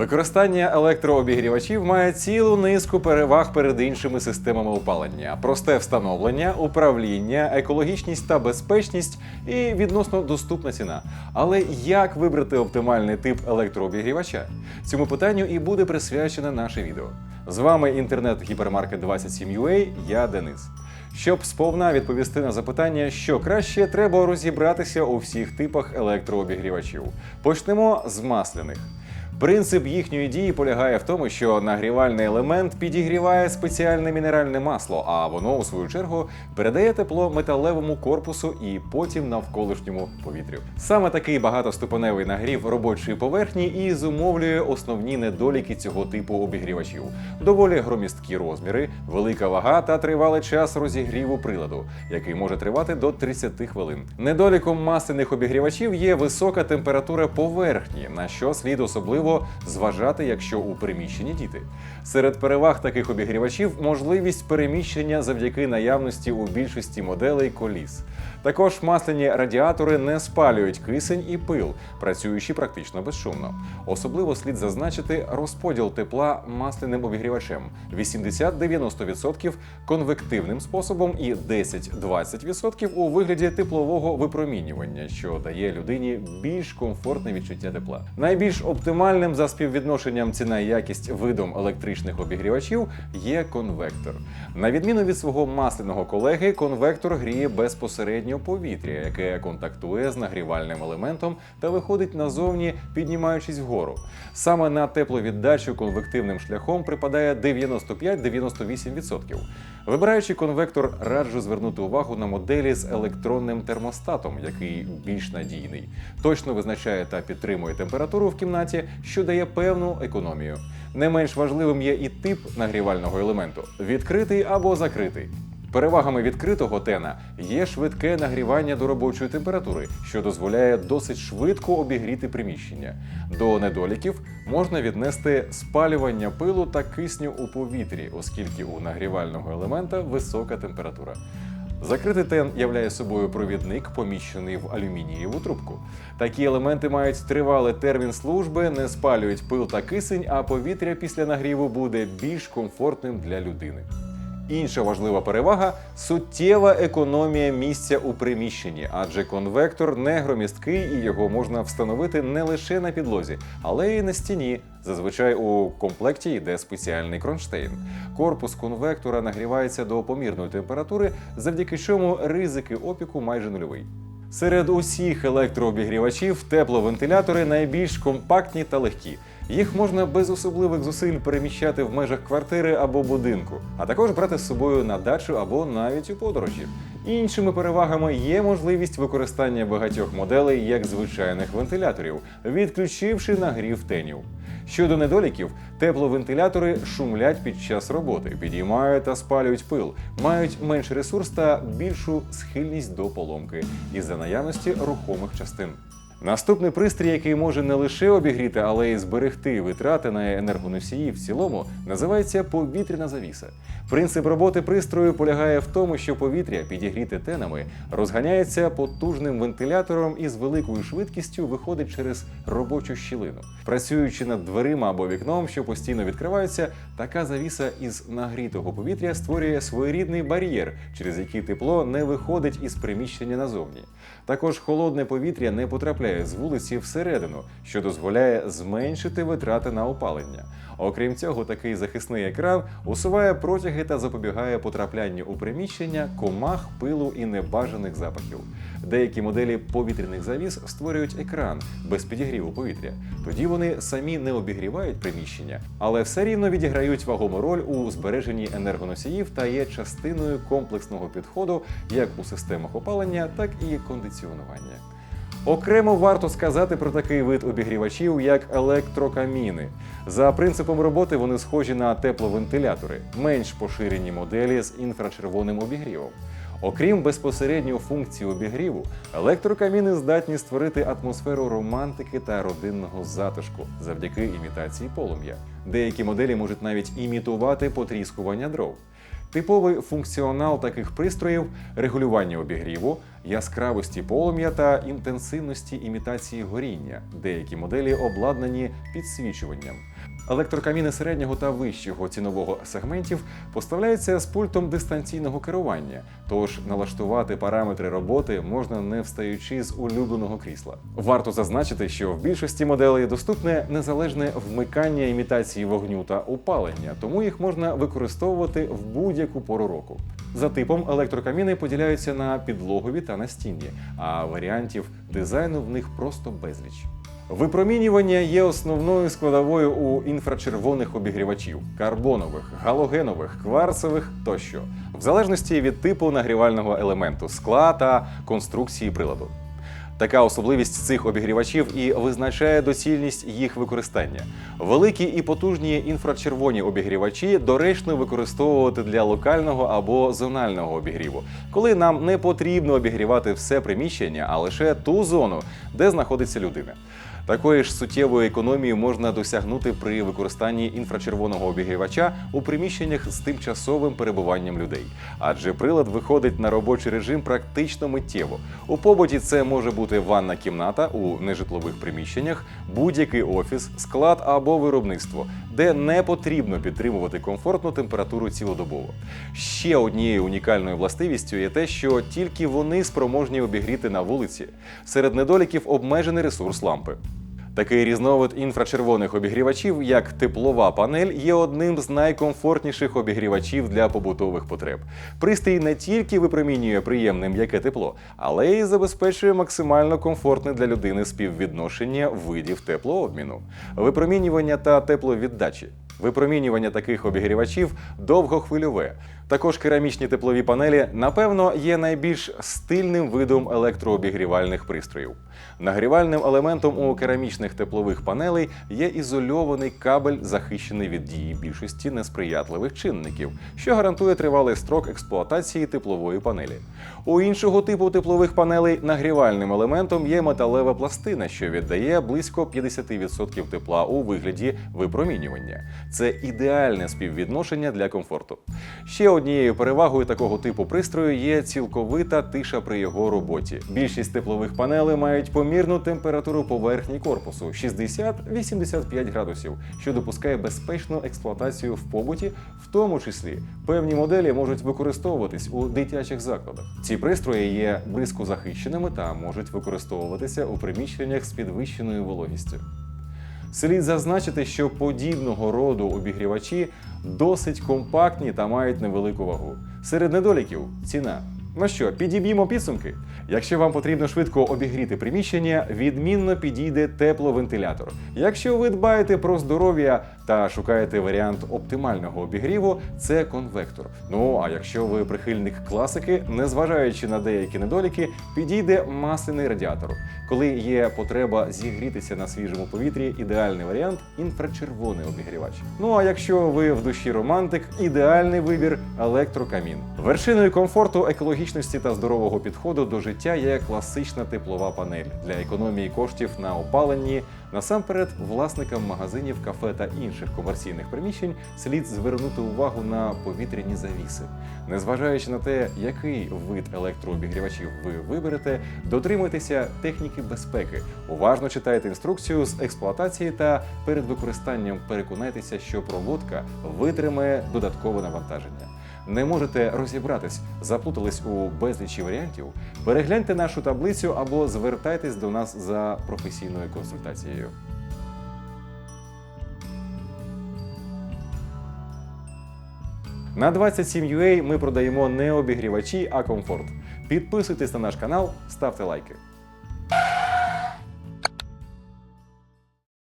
Використання електрообігрівачів має цілу низку переваг перед іншими системами опалення: просте встановлення, управління, екологічність та безпечність і відносно доступна ціна. Але як вибрати оптимальний тип електрообігрівача? Цьому питанню і буде присвячене наше відео. З вами інтернет-гіпермаркет 27UA, я Денис. Щоб сповна відповісти на запитання, що краще, треба розібратися у всіх типах електрообігрівачів. Почнемо з масляних. Принцип їхньої дії полягає в тому, що нагрівальний елемент підігріває спеціальне мінеральне масло, а воно, у свою чергу, передає тепло металевому корпусу і потім навколишньому повітрю. Саме такий багатоступеневий нагрів робочої поверхні і зумовлює основні недоліки цього типу обігрівачів: доволі громісткі розміри, велика вага та тривалий час розігріву приладу, який може тривати до 30 хвилин. Недоліком масляних обігрівачів є висока температура поверхні, на що слід особливо зважати, якщо у приміщенні діти. Серед переваг таких обігрівачів можливість переміщення завдяки наявності у більшості моделей коліс. Також масляні радіатори не спалюють кисень і пил, працюючи практично безшумно. Особливо слід зазначити розподіл тепла масляним обігрівачем 80-90% конвективним способом і 10-20% у вигляді теплового випромінювання, що дає людині більш комфортне відчуття тепла. Найбільш оптимальним за співвідношенням ціна і якість видом електричних обігрівачів є конвектор. На відміну від свого масляного колеги, конвектор гріє безпосередньо повітря, яке контактує з нагрівальним елементом та виходить назовні, піднімаючись вгору. Саме на тепловіддачу конвективним шляхом припадає 95-98%. Вибираючи конвектор, раджу звернути увагу на моделі з електронним термостатом, який більш надійний, точно визначає та підтримує температуру в кімнаті, що дає певну економію. Не менш важливим є і тип нагрівального елементу відкритий або закритий. Перевагами відкритого тена є швидке нагрівання до робочої температури, що дозволяє досить швидко обігріти приміщення. До недоліків можна віднести спалювання пилу та кисню у повітрі, оскільки у нагрівального елемента висока температура. Закритий тен являє собою провідник, поміщений в алюмінієву трубку. Такі елементи мають тривалий термін служби, не спалюють пил та кисень, а повітря після нагріву буде більш комфортним для людини. Інша важлива перевага суттєва економія місця у приміщенні, адже конвектор не громісткий і його можна встановити не лише на підлозі, але й на стіні. Зазвичай у комплекті йде спеціальний кронштейн. Корпус конвектора нагрівається до помірної температури, завдяки чому ризики опіку майже нульовий. Серед усіх електрообігрівачів тепловентилятори найбільш компактні та легкі. Їх можна без особливих зусиль переміщати в межах квартири або будинку, а також брати з собою на дачу або навіть у подорожі. Іншими перевагами є можливість використання багатьох моделей як звичайних вентиляторів, відключивши нагрів тенів. Щодо недоліків, тепловентилятори шумлять під час роботи, підіймають та спалюють пил, мають менший ресурс та більшу схильність до поломки із-за наявності рухомих частин. Наступний пристрій, який може не лише обігріти, але й зберегти витрати на енергоносії в цілому, називається повітряна завіса. Принцип роботи пристрою полягає в тому, що повітря, підігріте тенами, розганяється потужним вентилятором і з великою швидкістю виходить через робочу щілину. Працюючи над дверима або вікном, що постійно відкриваються, така завіса із нагрітого повітря створює своєрідний бар'єр, через який тепло не виходить із приміщення назовні. Також холодне повітря не потрапляє з вулиці всередину, що дозволяє зменшити витрати на опалення. Окрім цього, такий захисний екран усуває протяги та запобігає потраплянню у приміщення комах, пилу і небажаних запахів. Деякі моделі повітряних завіс створюють екран без підігріву повітря. Тоді вони самі не обігрівають приміщення, але все рівно відіграють вагому роль у збереженні енергоносіїв та є частиною комплексного підходу як у системах опалення, так і кондиціонування. Окремо варто сказати про такий вид обігрівачів, як електрокаміни. За принципом роботи вони схожі на тепловентилятори, менш поширені моделі з інфрачервоним обігрівом. Окрім безпосередньої функції обігріву, електрокаміни здатні створити атмосферу романтики та родинного затишку завдяки імітації полум'я. Деякі моделі можуть навіть імітувати потріскування дров. Типовий функціонал таких пристроїв регулювання обігріву, яскравості полум'я та інтенсивності імітації горіння. Деякі моделі обладнані підсвічуванням. Електрокаміни середнього та вищого цінового сегментів поставляються з пультом дистанційного керування, тож налаштувати параметри роботи можна не встаючи з улюбленого крісла. Варто зазначити, що в більшості моделей доступне незалежне вмикання імітації вогню та опалення, тому їх можна використовувати в будь-яку пору року. За типом електрокаміни поділяються на підлогові та настінні, а варіантів дизайну в них просто безліч. Випромінювання є основною складовою у інфрачервоних обігрівачів карбонових, галогенових, кварцевих тощо, в залежності від типу нагрівального елементу, скла та конструкції приладу. Така особливість цих обігрівачів і визначає доцільність їх використання. Великі і потужні інфрачервоні обігрівачі доречно використовувати для локального або зонального обігріву, коли нам не потрібно обігрівати все приміщення, а лише ту зону, де знаходиться людина. Такої ж суттєвої економії можна досягнути при використанні інфрачервоного обігрівача у приміщеннях з тимчасовим перебуванням людей, адже прилад виходить на робочий режим практично миттєво. У побуті це може бути ванна кімната у нежитлових приміщеннях, будь-який офіс, склад або виробництво, де не потрібно підтримувати комфортну температуру цілодобово. Ще однією унікальною властивістю є те, що тільки вони спроможні обігріти на вулиці. Серед недоліків обмежений ресурс лампи. Такий різновид інфрачервоних обігрівачів, як теплова панель, є одним з найкомфортніших обігрівачів для побутових потреб. Пристрій не тільки випромінює приємне м'яке тепло, але й забезпечує максимально комфортне для людини співвідношення видів теплообміну, випромінювання та тепловіддачі. Випромінювання таких обігрівачів довгохвильове. Також керамічні теплові панелі, напевно, є найбільш стильним видом електрообігрівальних пристроїв. Нагрівальним елементом у керамічних теплових панелей є ізольований кабель, захищений від дії більшості несприятливих чинників, що гарантує тривалий строк експлуатації теплової панелі. У іншого типу теплових панелей нагрівальним елементом є металева пластина, що віддає близько 50% тепла у вигляді випромінювання. Це ідеальне співвідношення для комфорту. Ще однією перевагою такого типу пристрою є цілковита тиша при його роботі. Більшість теплових панелей мають помірну температуру поверхні корпусу 60-85 градусів, що допускає безпечну експлуатацію в побуті, в тому числі певні моделі можуть використовуватись у дитячих закладах. Ці пристрої є близько захищеними та можуть використовуватися у приміщеннях з підвищеною вологістю. Слід зазначити, що подібного роду обігрівачі досить компактні та мають невелику вагу. Серед недоліків ціна. Ну що, підіб'ємо підсумки? Якщо вам потрібно швидко обігріти приміщення, відмінно підійде тепловентилятор. Якщо ви дбаєте про здоров'я та шукаєте варіант оптимального обігріву, це конвектор. Ну а якщо ви прихильник класики, незважаючи на деякі недоліки, підійде масляний радіатор. Коли є потреба зігрітися на свіжому повітрі, ідеальний варіант інфрачервоний обігрівач. Ну а якщо ви в душі романтик, ідеальний вибір електрокамін. Вершиною комфорту, екологічності та здорового підходу до життя є класична теплова панель для економії коштів на опаленні. Насамперед, власникам магазинів, кафе та інших комерційних приміщень слід звернути увагу на повітряні завіси. Незважаючи на те, який вид електрообігрівачів ви виберете, дотримуйтеся техніки безпеки, уважно читайте інструкцію з експлуатації та перед використанням переконайтеся, що проводка витримає додаткове навантаження. Не можете розібратись, заплутались у безлічі варіантів. Перегляньте нашу таблицю або звертайтесь до нас за професійною консультацією. На 27UA ми продаємо не обігрівачі, а комфорт. Підписуйтесь на наш канал, ставте лайки.